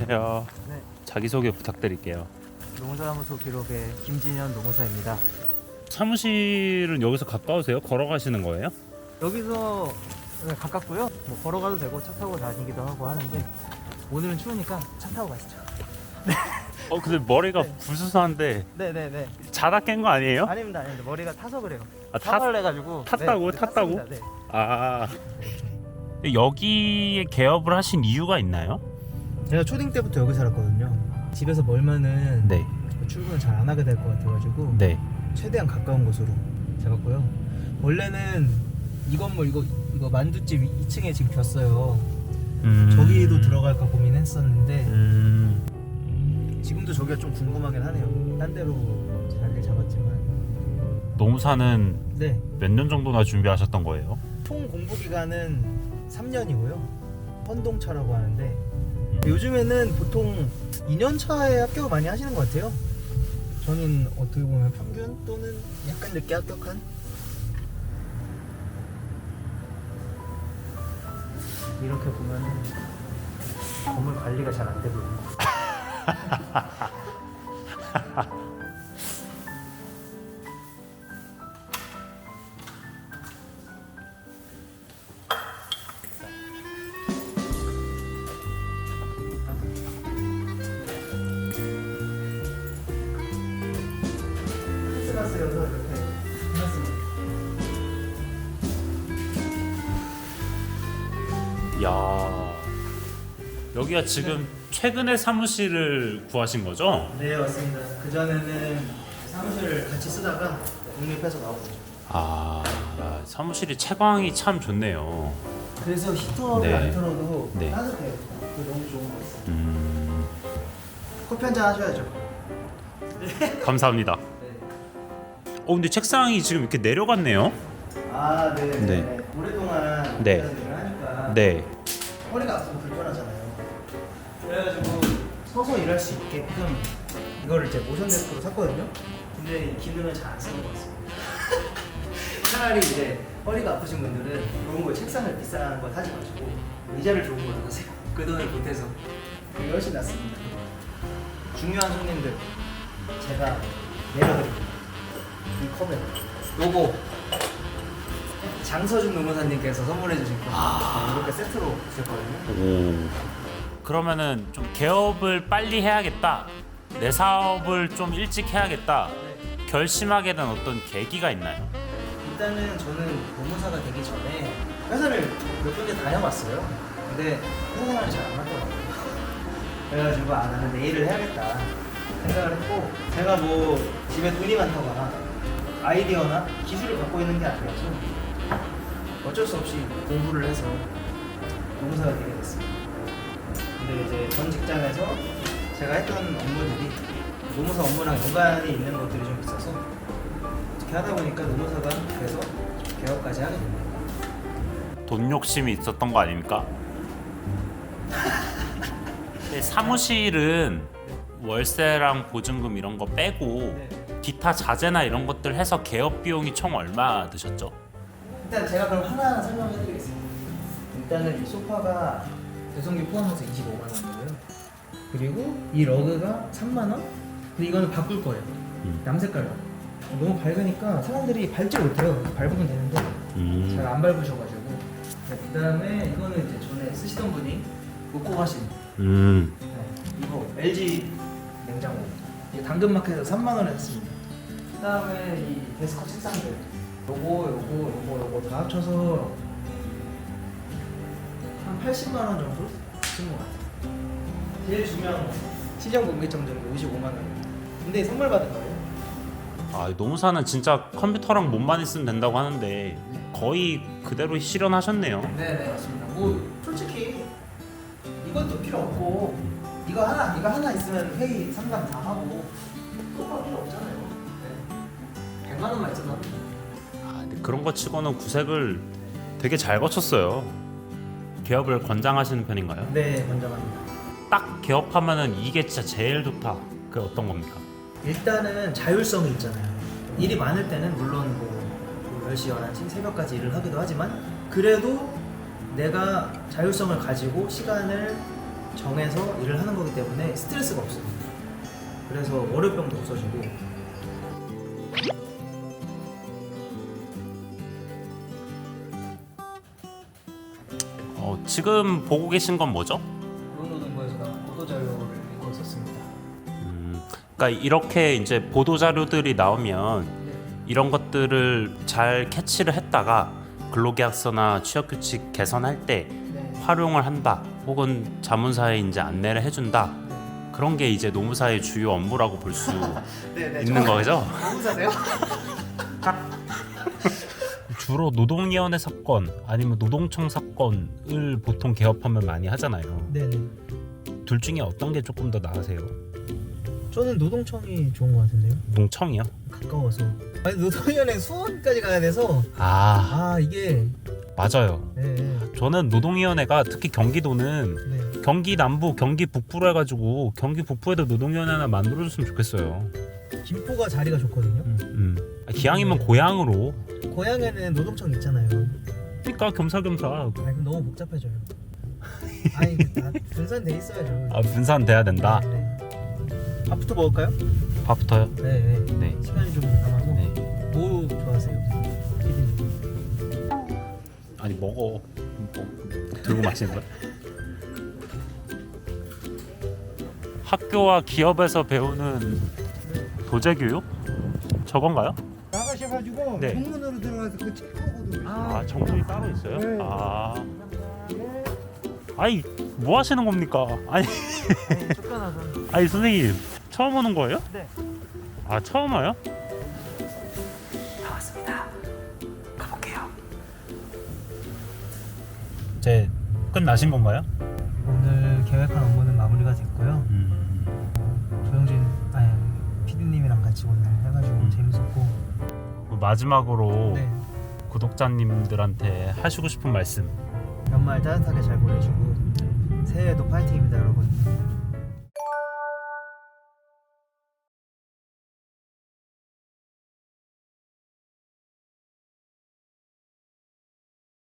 안녕하세요. 네, 자기소개 부탁드릴게요. 농사무소 기록의 김진현 농사입니다. 사무실은 여기서 가까우세요? 걸어가시는 거예요? 여기서 네, 가깝고요. 뭐 걸어가도 되고 차 타고 다니기도 하고 하는데 오늘은 추우니까 차 타고 가시죠. 어 근데 머리가 네. 부스스한데 네네네. 자다 깬 거 아니에요? 아닙니다, 아닙니다. 머리가 타서 그래요. 아, 탔- 사과를 해가지고 탔다고? 네, 탔다고? 탔습니다. 네. 아 여기에 개업을 하신 이유가 있나요? 제가 초딩 때부터 여기 살았거든요. 집에서 멀면은 네, 출근을 잘 안 하게 될 것 같아가지고 네. 최대한 가까운 곳으로 잡았고요. 원래는 이 건물 이거 이거 만두집 2층에 지금 폈어요. 음... 저기도 들어갈까 고민했었는데 음... 지금도 저기가 좀 궁금하긴 하네요. 딴 데로 자리를 잡았지만 농사는 네. 몇 년 정도나 준비하셨던 거예요? 총 공부 기간은 3년이고요. 헌동차라고 하는데 요즘에는 보통 2년 차에 합격을 많이 하시는 것 같아요. 저는 어떻게 보면 평균 또는 약간 늦게 합격한 이렇게 보면은 건물 관리가 잘 안 되고 같아요. 크리스마스여서 이렇게 해놨습니다. 야 여기가 지금 최근에 사무실을 구하신 거죠? 네 맞습니다. 그 전에는 사무실을 같이 쓰다가 독립해서 나오고 아 사무실이 채광이 참 좋네요. 그래서 히터를 네. 안 틀어도 네. 따뜻해요. 그게 너무 좋은 것 같아요. 음, 커피 한 잔 하셔야죠. 감사합니다. 네. 어 근데 책상이 지금 이렇게 내려갔네요. 아, 네. 네. 네. 오랫동안 네. 일을 하니까 네. 허리가 아프고 불편하잖아요. 그래가지고 서서 일할 수 있게끔 이거를 이제 모션 데스크로 샀거든요. 근데 이 기능을 잘 안 쓰는 것 같습니다. 차라리 이제 허리가 아프신 분들은 좋은 거 책상을 비싼 거 사지 마시고 의자를 좋은 걸 사세요. 그 돈을 보태서 그게 훨씬 낫습니다. 중요한 손님들 제가 내려드립니다. 이 컵에 요거 장서준 노무사님께서 선물해 주신 거 네, 이렇게 세트로 주셨거든요. 오. 그러면은 좀 개업을 빨리 해야겠다. 내 사업을 좀 일찍 해야겠다. 네. 결심하게 된 어떤 계기가 있나요? 일단은 저는 노무사가 되기 전에 회사를 몇 군데 다녀봤어요. 근데 회사 생활이 잘 안 맞더라고요. 그래가지고 아 나는 내 일을 해야겠다 생각을 했고 제가 뭐 집에 돈이 많다거나 아이디어나 기술을 갖고 있는 게 아니라서 어쩔 수 없이 공부를 해서 노무사가 되게 됐습니다. 근데 이제 전 직장에서 제가 했던 업무들이 노무사 업무랑 연관이 있는 것들이 좀 있어서 어떻게 하다 보니까 노무사가 돼서 개업까지 하게 됩니다. 돈 욕심이 있었던 거 아닙니까? 근데 사무실은 월세랑 보증금 이런 거 빼고 네. 기타 자재나 이런 것들 해서 개업 비용이 총 얼마 드셨죠? 일단 제가 그럼 하나하나 설명해 드리겠습니다. 일단은 이 소파가 배송비 포함해서 25만 원이고요. 그리고 이 러그가 3만 원? 근데 이거는 바꿀 거예요. 음. 남색깔로. 너무 밝으니까 사람들이 밟지 못해요. 밟으면 되는데 음. 잘 안 밟으셔가지고. 그 다음에 이거는 이제 전에 쓰시던 분이 놓고 가신 음. 네, 이거 LG 냉장고. 이게 당근마켓에서 3만 원에 샀습니다. 그다음에 이 데스크 책상들. 요거 요거 요거 요거 다 합쳐서 한 80만 원 정도 쓴 것 같아요. 제일 중요한 건 시장 공개점 정도 55만 원. 근데 선물 받은 거예요. 아, 노무사는 진짜 컴퓨터랑 몸만 있으면 된다고 하는데 거의 그대로 실현하셨네요. 네네 맞습니다. 뭐 솔직히 이것도 필요 없고 이거 하나 이거 하나 있으면 회의 상담 다 하고 100만 원만 합니다. 아, 근데 그런 거 치고는 구색을 되게 잘 거쳤어요. 개업을 권장하시는 편인가요? 네 권장합니다. 딱 개업하면은 이게 진짜 제일 좋다. 그 어떤 겁니까? 일단은 자율성이 있잖아요. 일이 많을 때는 물론 뭐 10시, 11시, 새벽까지 일을 하기도 하지만 그래도 내가 자율성을 가지고 시간을 정해서 일을 하는 거기 때문에 스트레스가 없어요. 그래서 월요병도 없어지고 지금 보고 계신 건 뭐죠? 노노동부에서 나온 보도 자료를 읽고 있었습니다. 음, 그러니까 이렇게 이제 보도 자료들이 나오면 이런 것들을 잘 캐치를 했다가 근로계약서나 취업규칙 개선할 때 네. 활용을 한다 혹은 자문사에 이제 안내를 해준다 그런 게 이제 노무사의 주요 업무라고 볼 수 네, 네. 있는 거죠. 노무사세요? 주로 노동위원회 사건 아니면 노동청 사건을 보통 개업하면 많이 하잖아요. 네, 네. 둘 중에 어떤 게 조금 더 나으세요? 저는 노동청이 좋은 것 같은데요. 노동청이요? 가까워서. 아니 노동위원회 수원까지 가야 돼서 아 아 이게 맞아요. 네, 네. 저는 노동위원회가 특히 경기도는 네. 경기 남부, 경기 북부로 해가지고 경기 북부에도 노동위원회 하나 만들어줬으면 좋겠어요. 김포가 자리가 좋거든요. 음, 음. 아, 기왕이면 고향으로. 고향에는 노동청 있잖아요. 그러니까 겸사겸사. 아니 그럼 너무 복잡해져요. 아니 그다 분산돼 있어야죠. 아 분산돼야 된다. 네, 네. 밥부터 먹을까요? 밥부터요? 네, 네. 네. 시간이 좀 남아서 네. 뭐 좋아하세요? 아니 먹어. 뭐, 들고 마시는 거야? 학교와 기업에서 배우는 도제 교육? 저건가요? 나가셔가지고 네. 정문으로 들어가서 그책 보고도 아 정문이 따로 있어요? 네. 아. 아니 뭐 하시는 겁니까? 아니 쫓겨나서 아니 선생님 처음 오는 거예요? 네. 아 처음 와요? 다 왔습니다. 가볼게요. 제 끝나신 건가요? 오늘 계획한 업무는 마무리가 됐고요. 음. 피디님이랑 같이 오늘 해가지고 음. 재밌었고. 마지막으로 네. 구독자님들한테 하시고 싶은 말씀 연말 따뜻하게 잘 보내시고 새해에도 파이팅입니다, 여러분.